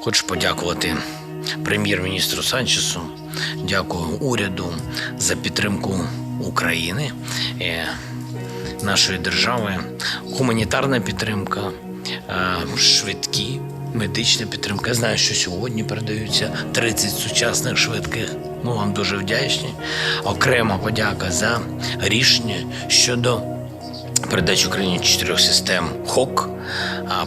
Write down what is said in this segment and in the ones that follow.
Хочу подякувати прем'єр-міністру Санчесу, дякую уряду за підтримку України, е, нашої держави, гуманітарна підтримка, е, швидкі. Медична підтримка. Я знаю, що сьогодні передаються 30 сучасних швидких. Ми вам дуже вдячні. Окрема подяка за рішення щодо передачі Україні чотирьох систем ХОК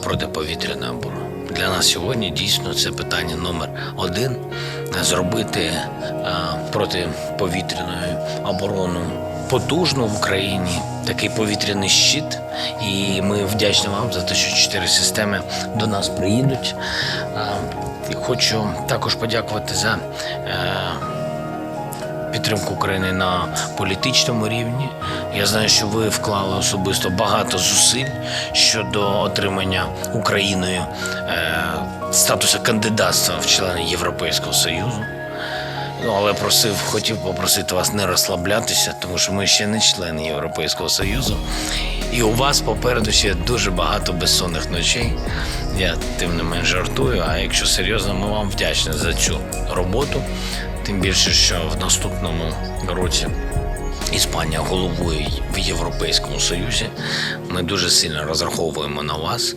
протиповітряної оборони. Для нас сьогодні дійсно це питання номер один зробити протиповітряну оборону потужну в Україні, такий повітряний щит. І ми вдячні вам за те, що чотири системи до нас приїдуть. І хочу також подякувати за. Підтримку України на політичному рівні. Я знаю, що ви вклали особисто багато зусиль щодо отримання Україною е, статусу кандидатства в члени Європейського Союзу. Ну, але просив, хотів попросити вас не розслаблятися, тому що ми ще не члени Європейського Союзу. І у вас попереду ще дуже багато безсонних ночей. Я тим не менш жартую. А якщо серйозно, ми вам вдячні за цю роботу. Тим більше, що в наступному році Іспанія головує в Європейському Союзі. Ми дуже сильно розраховуємо на вас.